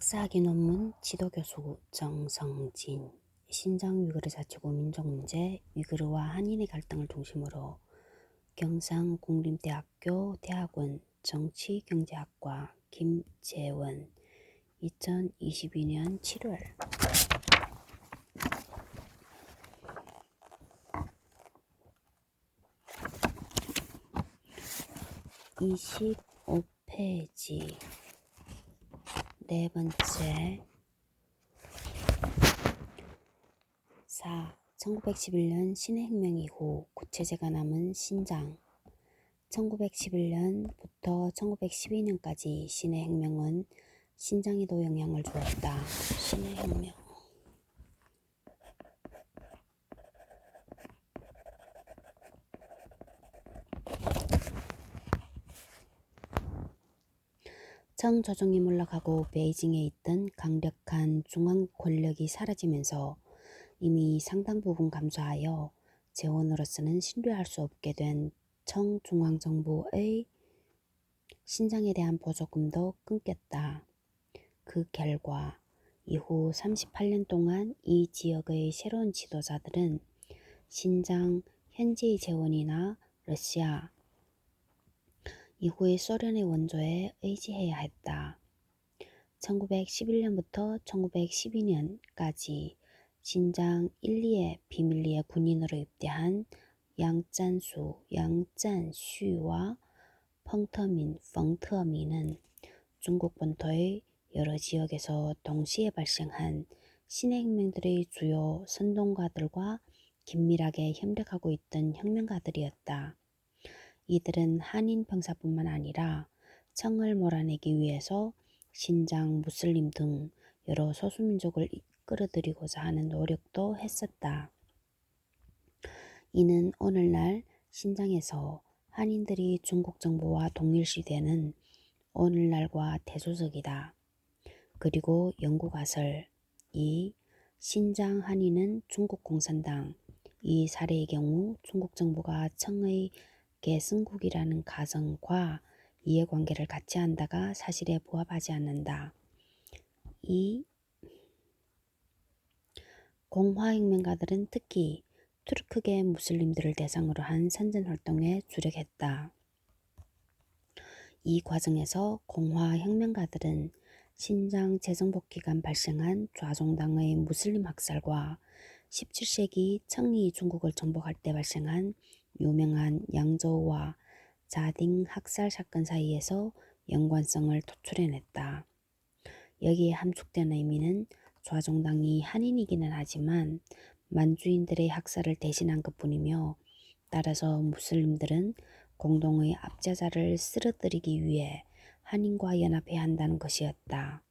박사학위 논문 지도교수 정성진 신장 위구르 자치구 민족 문제 위구르와 한인의 갈등을 중심으로 경상 국립대학교 대학원 정치경제학과 김재원 2022년 7월. 이십오 페이지 네 번째 4. 1911년 신해혁명 이후 구체제가 남은 신장 1911년부터 1912년까지 신해혁명은 신장에도 영향을 주었다. 신해혁명 청 조정이 몰락하고 베이징에 있던 강력한 중앙 권력이 사라지면서 이미 상당 부분 감소하여 재원으로서는 신뢰할 수 없게 된 청중앙정부의 신장에 대한 보조금도 끊겼다. 그 결과 이후 38년 동안 이 지역의 새로운 지도자들은 신장 현지의 재원이나 러시아, 이후의 소련의 원조에 의지해야 했다. 1911년부터 1912년까지 신장 1, 2의 비밀리에 군인으로 입대한 양짠수, 양짠슈와 펑터민, 펑터민은 중국 본토의 여러 지역에서 동시에 발생한 신해혁명들의 주요 선동가들과 긴밀하게 협력하고 있던 혁명가들이었다. 이들은 한인 병사뿐만 아니라 청을 몰아내기 위해서 신장, 무슬림 등 여러 소수민족을 끌어들이고자 하는 노력도 했었다. 이는 오늘날 신장에서 한인들이 중국 정부와 동일시되는 오늘날과 대조적이다. 그리고 영국 아설 2. 신장 한인은 중국 공산당 이 사례의 경우 중국 정부가 청의 계승국이라는 가정과 이해관계를 같이 한다가 사실에 부합하지 않는다. 2. 공화혁명가들은 특히 투르크계 무슬림들을 대상으로 한 선전 활동에 주력했다. 이 과정에서 공화혁명가들은 신장 재정복 기간 발생한 좌종당의 무슬림 학살과 17세기 청이 중국을 정복할 때 발생한 유명한 양저우와 자딩 학살 사건 사이에서 연관성을 도출해냈다. 여기에 함축된 의미는 좌종당이 한인이기는 하지만 만주인들의 학살을 대신한 것뿐이며 따라서 무슬림들은 공동의 압제자를 쓰러뜨리기 위해 한인과 연합해야 한다는 것이었다.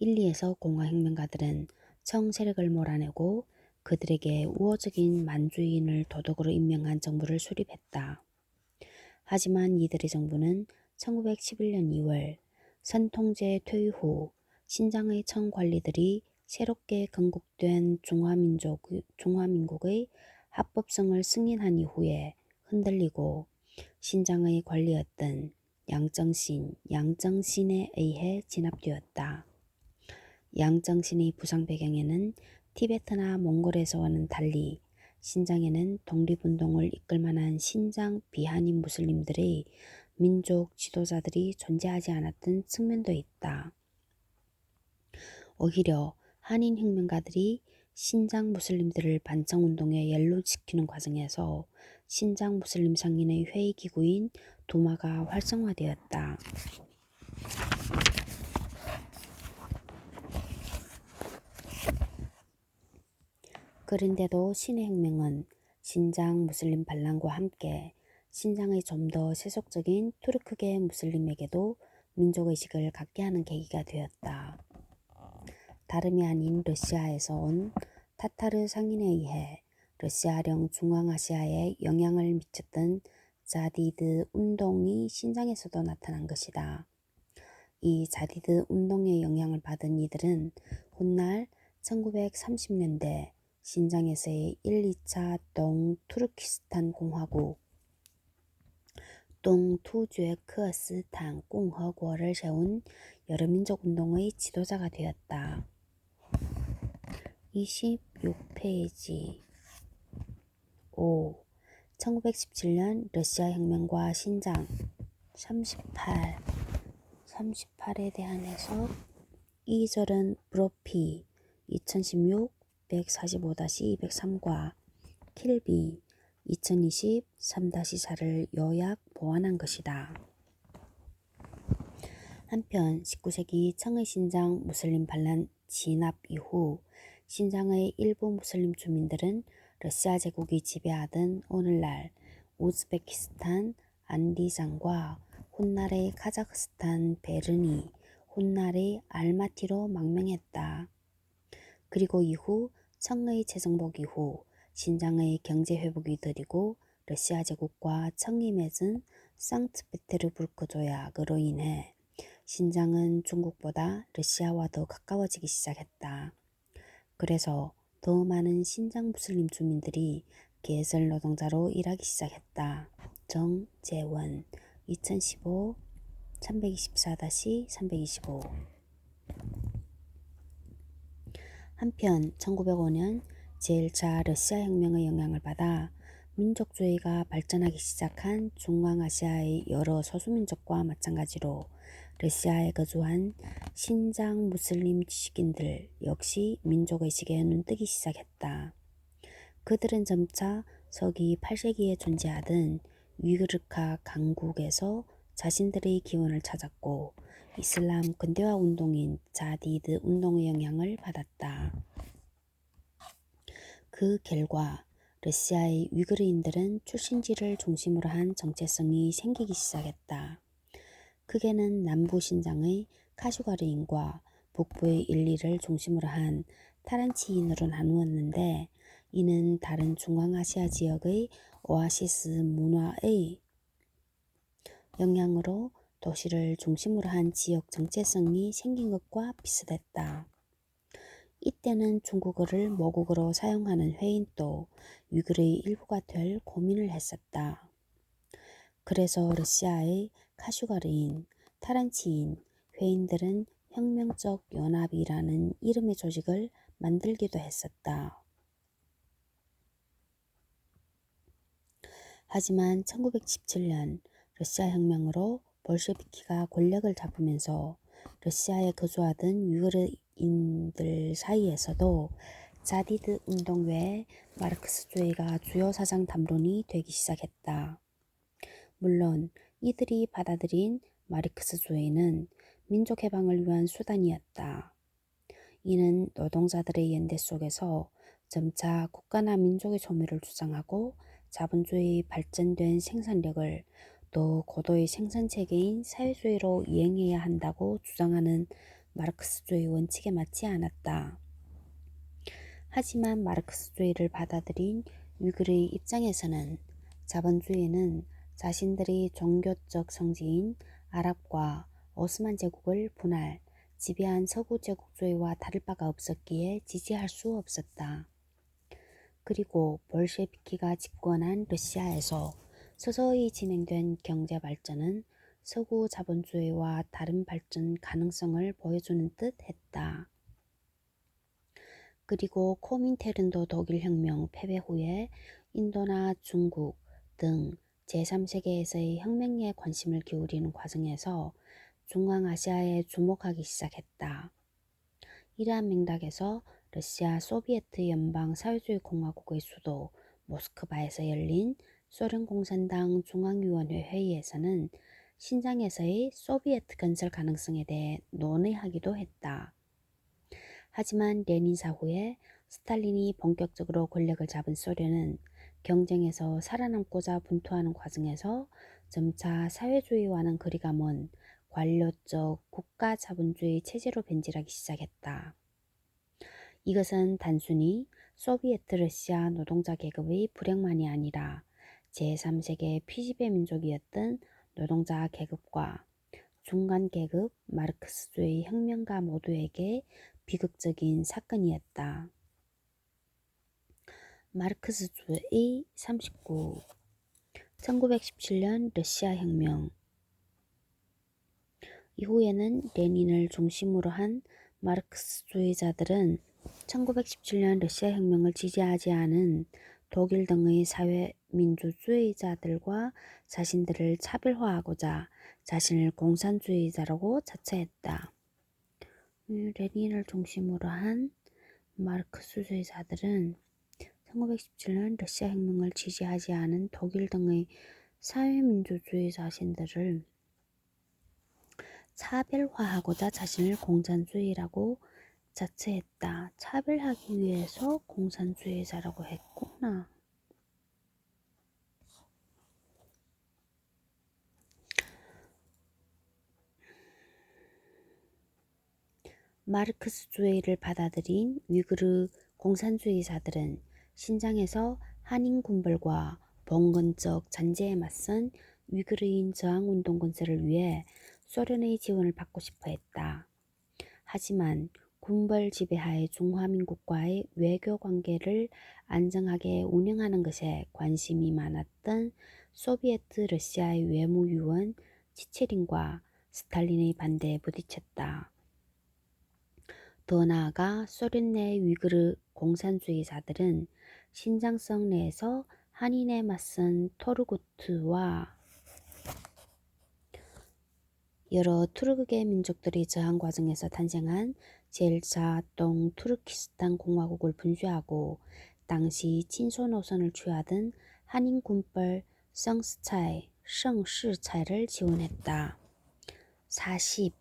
1, 2에서 공화혁명가들은 청 세력을 몰아내고 그들에게 우호적인 만주인을 도덕으로 임명한 정부를 수립했다. 하지만 이들의 정부는 1911년 2월 선통제 퇴위 후 신장의 청 관리들이 새롭게 건국된 중화민족, 중화민국의 합법성을 승인한 이후에 흔들리고 신장의 관리였던 양정신, 양정신에 의해 진압되었다. 양정신의 부상 배경에는 티베트나 몽골에서와는 달리 신장에는 독립운동을 이끌 만한 신장 비한인 무슬림들의 민족 지도자들이 존재하지 않았던 측면도 있다. 오히려 한인 혁명가들이 신장 무슬림들을 반청운동에 연루시키는 과정에서 신장 무슬림 상인의 회의기구인 도마가 활성화되었다. 그런데도 신의 혁명은 신장 무슬림 반란과 함께 신장의 좀 더 세속적인 투르크계 무슬림에게도 민족의식을 갖게 하는 계기가 되었다. 다름이 아닌 러시아에서 온 타타르 상인에 의해 러시아령 중앙아시아에 영향을 미쳤던 자디드 운동이 신장에서도 나타난 것이다. 이 자디드 운동의 영향을 받은 이들은 훗날 1930년대 신장에서의 1, 2차 동투르키스탄 공화국, 동투죄크스탄 공화국을 세운 여러민족 운동의 지도자가 되었다. 26페이지 5. 1917년 러시아 혁명과 신장 38 38에 대한 해석 2절은 브로피 2016 145-203과 킬비 2020 3-4를 요약 보완한 것이다. 한편 19세기 청의 신장 무슬림 반란 진압 이후 신장의 일부 무슬림 주민들은 러시아 제국이 지배하던 오늘날 우즈베키스탄 안디장과 훗날의 카자흐스탄 베르니, 훗날의 알마티로 망명했다. 그리고 이후 청의 재정복 이후 신장의 경제 회복이 더디고 러시아 제국과 청이 맺은 상트페테르부르크 조약으로 인해 신장은 중국보다 러시아와 더 가까워지기 시작했다. 그래서 더 많은 신장 무슬림 주민들이 계절 노동자로 일하기 시작했다. 정재원 2015 324-325 한편 1905년 제1차 러시아 혁명의 영향을 받아 민족주의가 발전하기 시작한 중앙아시아의 여러 소수민족과 마찬가지로 러시아에 거주한 신장 무슬림 지식인들 역시 민족의식에 눈뜨기 시작했다. 그들은 점차 서기 8세기에 존재하던 위그르카 강국에서 자신들의 기원을 찾았고 이슬람 근대화 운동인 자디드 운동의 영향을 받았다. 그 결과 러시아의 위그르인들은 출신지를 중심으로 한 정체성이 생기기 시작했다. 크게는 남부 신장의 카슈가르인과 북부의 일리를 중심으로 한 타란치인으로 나누었는데 이는 다른 중앙아시아 지역의 오아시스 문화의 영향으로 도시를 중심으로 한 지역 정체성이 생긴 것과 비슷했다. 이때는 중국어를 모국어로 사용하는 회인도 위글의 일부가 될 고민을 했었다. 그래서 러시아의 카슈가르인, 타란치인, 회인들은 혁명적 연합이라는 이름의 조직을 만들기도 했었다. 하지만 1917년 러시아 혁명으로 볼셰비키가 권력을 잡으면서 러시아에 거주하던 위그르인들 사이에서도 자디드 운동 외에 마르크스주의가 주요 사상 담론이 되기 시작했다. 물론 이들이 받아들인 마르크스주의는 민족 해방을 위한 수단이었다. 이는 노동자들의 연대 속에서 점차 국가나 민족의 소멸을 주장하고 자본주의 발전된 생산력을 또 고도의 생산 체계인 사회주의로 이행해야 한다고 주장하는 마르크스주의 원칙에 맞지 않았다. 하지만 마르크스주의를 받아들인 위글의 입장에서는 자본주의는 자신들이 종교적 성지인 아랍과 오스만 제국을 분할, 지배한 서구 제국주의와 다를 바가 없었기에 지지할 수 없었다. 그리고 볼셰비키가 집권한 러시아에서 서서히 진행된 경제 발전은 서구 자본주의와 다른 발전 가능성을 보여주는 듯 했다. 그리고 코민테른도 독일 혁명 패배 후에 인도나 중국 등 제3세계에서의 혁명에 관심을 기울이는 과정에서 중앙아시아에 주목하기 시작했다. 이러한 맥락에서 러시아 소비에트 연방 사회주의 공화국의 수도 모스크바에서 열린 소련 공산당 중앙위원회 회의에서는 신장에서의 소비에트 건설 가능성에 대해 논의하기도 했다. 하지만 레닌 사후에 스탈린이 본격적으로 권력을 잡은 소련은 경쟁에서 살아남고자 분투하는 과정에서 점차 사회주의와는 거리가 먼 관료적 국가 자본주의 체제로 변질하기 시작했다. 이것은 단순히 소비에트 러시아 노동자 계급의 불행만이 아니라 제3세계 피지배 민족이었던 노동자 계급과 중간 계급 마르크스주의 혁명가 모두에게 비극적인 사건이었다. 마르크스주의 39 1917년 러시아 혁명 이후에는 레닌을 중심으로 한 마르크스주의자들은 1917년 러시아 혁명을 지지하지 않은 독일 등의 사회민주주의자들과 자신들을 차별화하고자 자신을 공산주의자라고 자처했다. 음, 레닌을 중심으로 한 마르크스주의자들은 1917년 러시아 혁명을 지지하지 않은 독일 등의 사회민주주의 자신들을 차별화하고자 자신을 공산주의라고 자처했다. 차별하기 위해서 공산주의자라고 했구나. 마르크스주의를 받아들인 위그르 공산주의자들은 신장에서 한인 군벌과 봉건적 잔재에 맞선 위그르인 저항운동 건설을 위해 소련의 지원을 받고 싶어 했다. 하지만 군벌 지배하의 중화민국과의 외교 관계를 안정하게 운영하는 것에 관심이 많았던 소비에트 러시아의 외무위원 치체린과 스탈린의 반대에 부딪혔다. 더 나아가 소련 내 위그르 공산주의자들은 신장성 내에서 한인에 맞선 토르구트와 여러 투르크계 민족들이 저항 과정에서 탄생한 제1차 동투르키스탄 공화국을 분쇄하고 당시 친소 노선을 취하던 한인 군벌 성스차이, 성시차이를 지원했다. 40.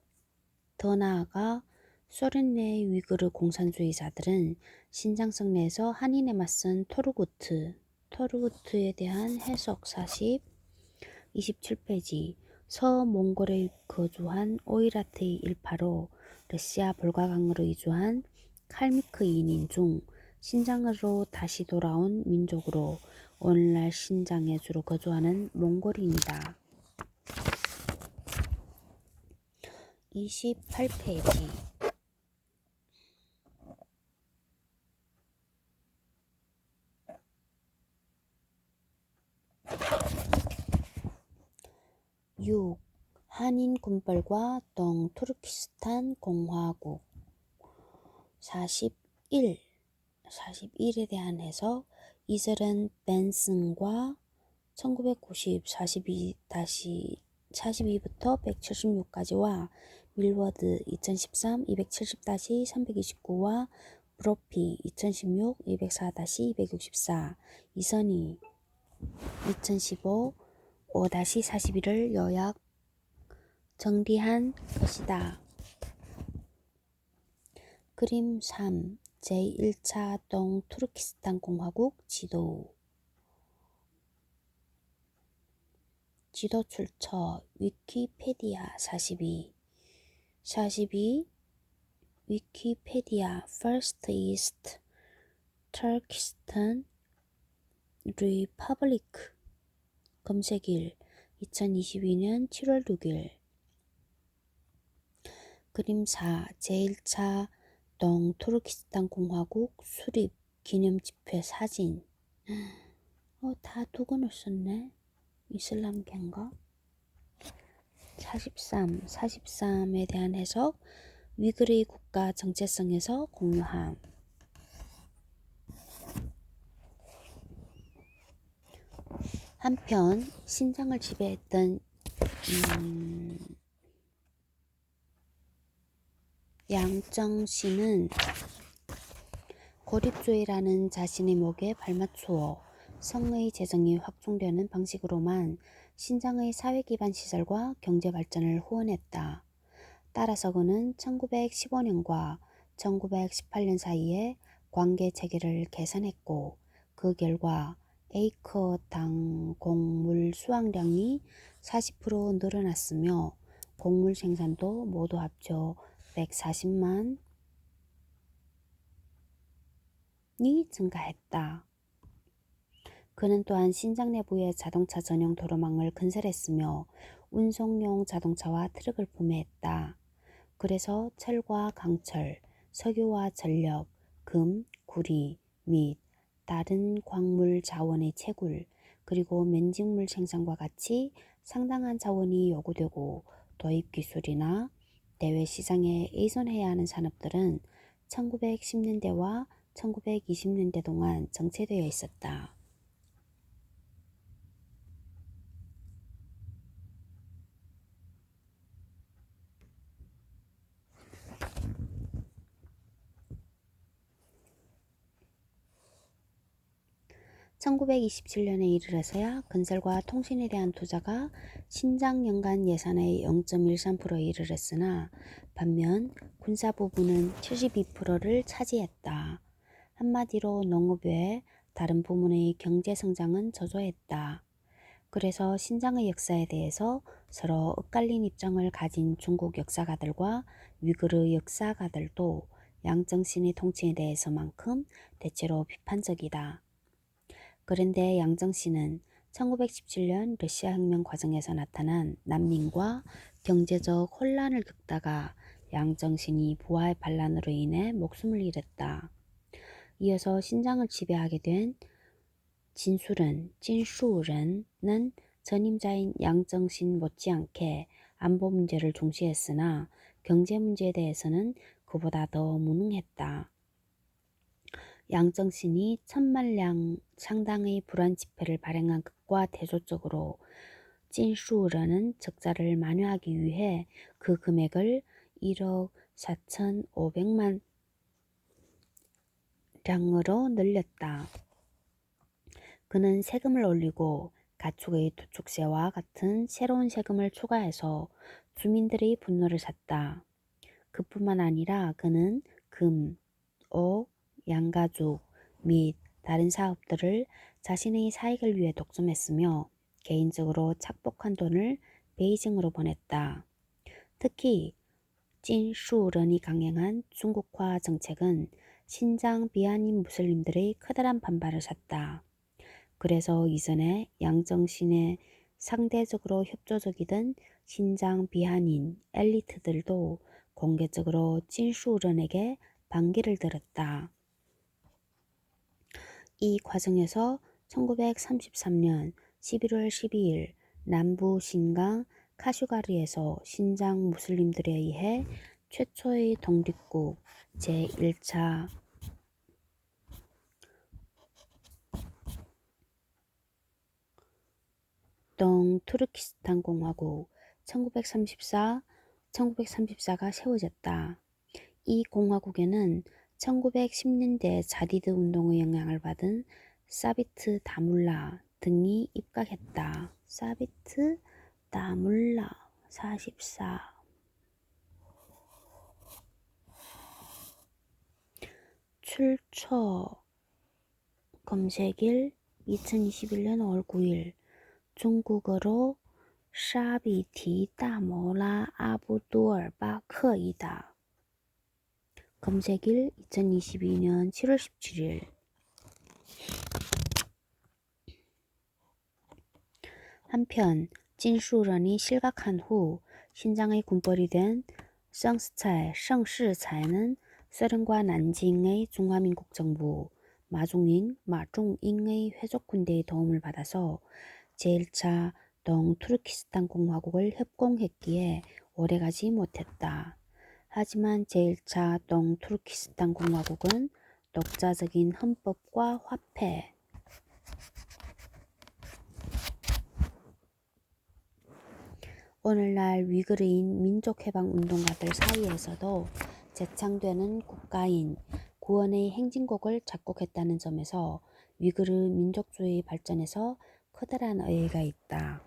더 나아가 소련 내 위그르 공산주의자들은 신장성 내에서 한인에 맞선 토르구트, 토르구트에 대한 해석 40, 27페이지 서몽골에 거주한 오이라트의 일파로 러시아 볼가강으로 이주한 칼미크인인 중 신장으로 다시 돌아온 민족으로 오늘날 신장에 주로 거주하는 몽골인이다. 28페이지 육 한인 군벌과 동투르키스탄 공화국. 41 41에 대한 해석 이슬은 벤슨과 1990 42 다시 42부터 176까지와 밀워드 2013 270-329와 브로피 2016 204-264 이선희 2015 5-41을 요약 정리한 것이다. 그림 3 제1차 동 투르키스탄 공화국 지도. 지도 출처 위키페디아 42 42 위키페디아 First East Turkestan Republic. 검색일 2022년 7월 6일 그림 4 제1차 동 투르키스탄 공화국 수립 기념 집회 사진. 어, 다 두고는 썼네. 이슬람계인가 43 43에 대한 해석. 위그르의 국가 정체성에서 공유함. 한편 신장을 지배했던 음, 양정 씨는 고립주의라는 자신의 목에 발맞추어 성의 재정이 확충되는 방식으로만 신장의 사회 기반 시설과 경제 발전을 후원했다. 따라서 그는 1915년과 1918년 사이에 관계 체계를 개선했고 그 결과 에이커당 곡물 수확량이 40% 늘어났으며 곡물 생산도 모두 합쳐 140만이 증가했다. 그는 또한 신장 내부에 자동차 전용 도로망을 건설했으며 운송용 자동차와 트럭을 구매했다. 그래서 철과 강철, 석유와 전력, 금, 구리 및 다른 광물 자원의 채굴, 그리고 맨직물 생산과 같이 상당한 자원이 요구되고 도입 기술이나 대외 시장에 의존해야 하는 산업들은 1910년대와 1920년대 동안 정체되어 있었다. (1927년에) 이르러서야 건설과 통신에 대한 투자가 신장 연간 예산의 (0.13%에) 이르렀으나 반면 군사 부분은 (72%를) 차지했다. 한마디로 농업 외 다른 부문의 경제 성장은 저조했다. 그래서 신장의 역사에 대해서 서로 엇갈린 입장을 가진 중국 역사가들과 위그르 역사가들도 양정신의 통치에 대해서만큼 대체로 비판적이다. 그런데 양정신은 1917년 러시아 혁명 과정에서 나타난 난민과 경제적 혼란을 겪다가 양정신이 부하의 반란으로 인해 목숨을 잃었다. 이어서 신장을 지배하게 된 진술은 찐슈른은 전임자인 양정신 못지않게 안보 문제를 중시했으나 경제 문제에 대해서는 그보다 더 무능했다. 양정신이 천만량 상당의 불안 지폐를 발행한 것과 대조적으로 찐슈르는 적자를 만회하기 위해 그 금액을 1억 4천5백만 량으로 늘렸다. 그는 세금을 올리고 가축의 도축세와 같은 새로운 세금을 추가해서 주민들의 분노를 샀다. 그뿐만 아니라 그는 금, 옥, 양가죽 및 다른 사업들을 자신의 사익을 위해 독점했으며 개인적으로 착복한 돈을 베이징으로 보냈다. 특히 찐슈런이 강행한 중국화 정책은 신장 비하닌 무슬림들의 커다란 반발을 샀다. 그래서 이전에 양정신의 상대적으로 협조적이던 신장 비하닌 엘리트들도 공개적으로 찐슈런에게 반기를 들었다. 이 과정에서 1933년 11월 12일 남부 신강 카슈가르에서 신장 무슬림들에 의해 최초의 독립국 제1차 동투르키스탄 공화국 1934 1934가 세워졌다. 이 공화국에는 1910년대 자디드 운동의 영향을 받은 사비트 다물라 등이 입각했다. 사비트 다물라 44 출처 검색일 2021년 5월 9일 중국어로 샤비티 다모라 아부두얼 바크이다. 검색일 2022년 7월 17일 한편 진슈런이 실각한 후 신장의 군벌이 된 성스차이, 성시차이는 소련과 난징의 중화민국 정부 마중인 마중잉의 회족 군대의 도움을 받아서 제1차 동투르키스탄 공화국을 협공했기에 오래가지 못했다. 하지만 제1차 동투르키스탄 공화국은 독자적인 헌법과 화폐, 오늘날 위그르인 민족해방운동가들 사이에서도 재창되는 국가인 구원의 행진곡을 작곡했다는 점에서 위그르 민족주의 발전에서 커다란 의의가 있다.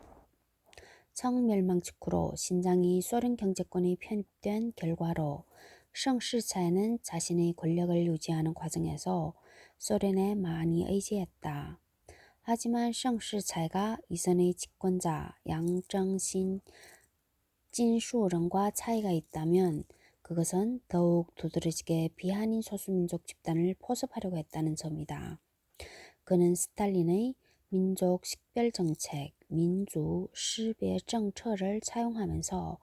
청멸망 직후로 신장이 소련 경제권에 편입된 결과로 성시차이는 자신의 권력을 유지하는 과정에서 소련에 많이 의지했다. 하지만 성시차이가 이전의 집권자 양정신, 찐슈런과 차이가 있다면 그것은 더욱 두드러지게 비한인 소수민족 집단을 포섭하려고 했다는 점이다. 그는 스탈린의 민족 식별 정책, 시배 정책을 차용하면서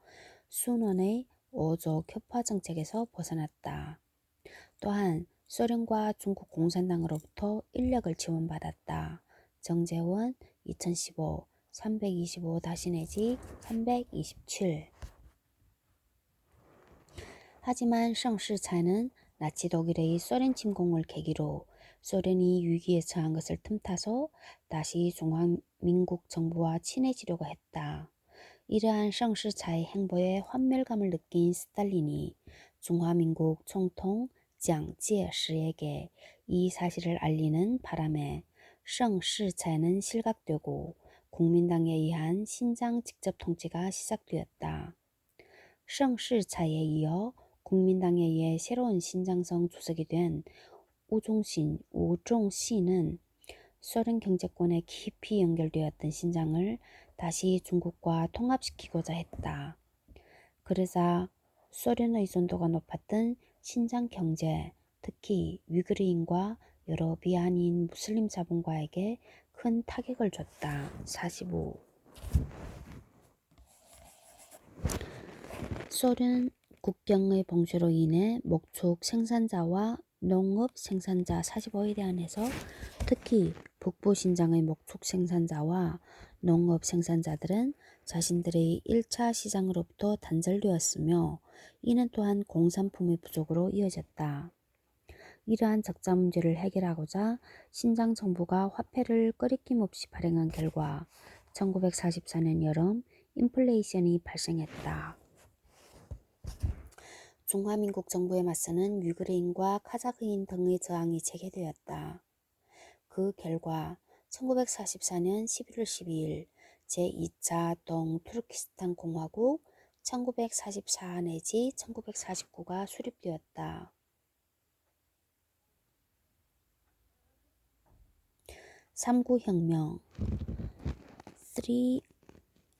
순원의 오족 협화 정책에서 벗어났다. 또한 소련과 중국 공산당으로부터 인력을 지원받았다. 정재원 2015 325 다시 내지 327 하지만 성시차이는 나치 독일의 소련 침공을 계기로 소련이 위기에 처한 것을 틈타서 다시 중화민국 정부와 친해지려고 했다. 이러한 성시차의 행보에 환멸감을 느낀 스탈린이 중화민국 총통 장제시에게 이 사실을 알리는 바람에 성시차는 실각되고 국민당에 의한 신장 직접 통치가 시작되었다. 성시차에 이어 국민당에 의해 새로운 신장성 주석이 된 우종신, 우종신은 소련 경제권에 깊이 연결되었던 신장을 다시 중국과 통합시키고자 했다. 그러자 소련 의존도가 높았던 신장 경제, 특히 위그르인과 여러 비한인 무슬림 자본가에게 큰 타격을 줬다. 45. 소련 국경의 봉쇄로 인해 목축 생산자와 농업 생산자 45에 대한해서 특히 북부 신장의 목축 생산자와 농업 생산자들은 자신들의 1차 시장으로부터 단절되었으며 이는 또한 공산품의 부족으로 이어졌다. 이러한 적자 문제를 해결하고자 신장 정부가 화폐를 꺼리낌 없이 발행한 결과 1944년 여름 인플레이션이 발생했다. 중화민국 정부에 맞서는 위그르인과 카자흐인 등의 저항이 재개되었다. 그 결과 1944년 11월 12일 제2차 동투르키스탄 공화국 1944 내지 1949가 수립되었다. 삼구혁명 Three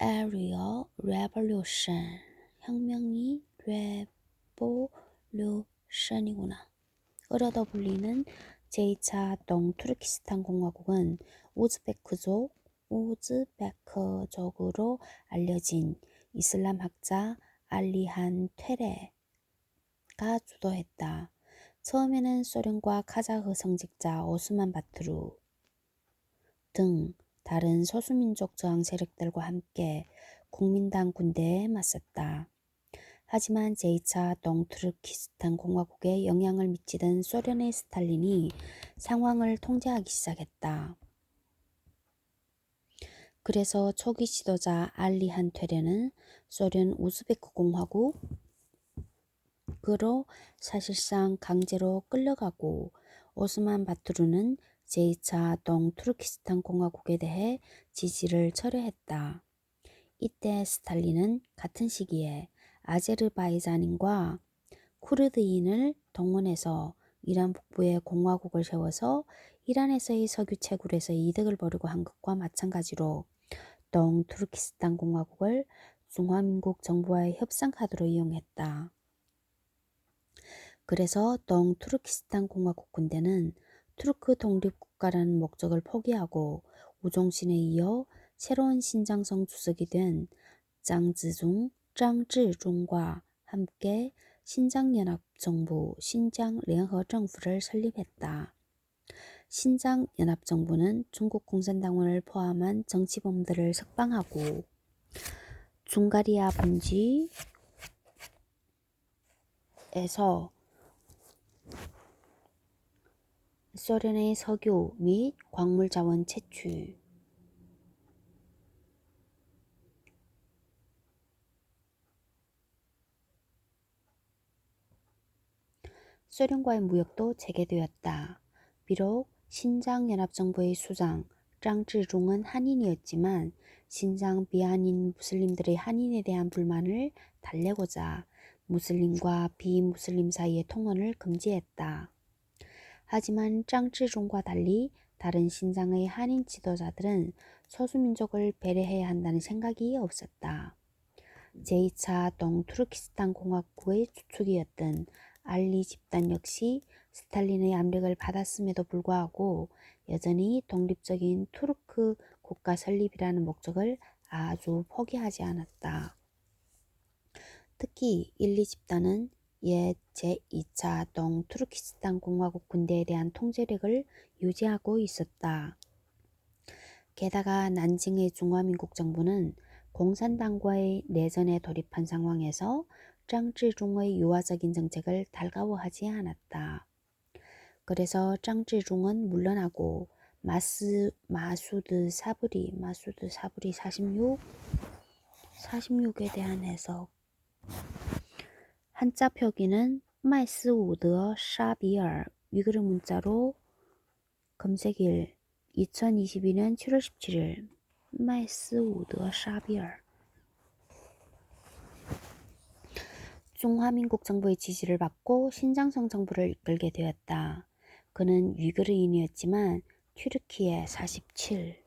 Area Revolution 혁명이 레 볼루션이구나. 어려더 불리는 제2차 동투르키스탄 공화국은 우즈베크족, 우즈베크족으로 알려진 이슬람 학자 알리한 퇴레가 주도했다. 처음에는 소련과 카자흐 성직자 오스만 바투르 등 다른 소수민족 저항 세력들과 함께 국민당 군대에 맞섰다. 하지만 제2차 동투르키스탄 공화국에 영향을 미치던 소련의 스탈린이 상황을 통제하기 시작했다. 그래서 초기 지도자 알리한 퇴레는 소련 우즈베크 공화국으로 사실상 강제로 끌려가고 오스만 바투르는 제2차 동투르키스탄 공화국에 대해 지지를 철회했다. 이때 스탈린은 같은 시기에 아제르바이잔인과 쿠르드인을 동원해서 이란 북부에 공화국을 세워서 이란에서의 석유 채굴에서 이득을 벌이고 한 것과 마찬가지로 동투르키스탄 공화국을 중화민국 정부와의 협상 카드로 이용했다. 그래서 동투르키스탄 공화국 군대는 투르크 독립국가라는 목적을 포기하고 우종신에 이어 새로운 신장성 주석이 된 장즈중 장지중과 함께 신장연합정부 신장聯合政府를 설립했다. 신장연합정부는 중국 공산당원을 포함한 정치범들을 석방하고 중가리아 분지에서 소련의 석유 및 광물 자원 채취 소련과의 무역도 재개되었다. 비록 신장연합정부의 수장 장지중은 한인이었지만 신장 비한인 무슬림들의 한인에 대한 불만을 달래고자 무슬림과 비무슬림 사이의 통혼을 금지했다. 하지만 장지중과 달리 다른 신장의 한인 지도자들은 소수민족을 배려해야 한다는 생각이 없었다. 제2차 동투르키스탄 공화국의 주축이었던 알리 집단 역시 스탈린의 압력을 받았음에도 불구하고 여전히 독립적인 투르크 국가 설립이라는 목적을 아주 포기하지 않았다. 특히 일리 집단은 옛 제2차 동투르키스탄 공화국 군대에 대한 통제력을 유지하고 있었다. 게다가 난징의 중화민국 정부는 공산당과의 내전에 돌입한 상황에서 짱지중의 유화적인 정책을 달가워하지 않았다. 그래서 짱지중은 물러나고 마스 마수드 사브리 마수드 사브리 46 46에 대한 해석 한자 표기는 마이스우더 샤비얼 위그르 문자로 검색일 2022년 7월 17일 마이스우더 샤비얼 중화민국 정부의 지지를 받고 신장성 정부를 이끌게 되었다. 그는 위그르인이었지만 튀르키예 47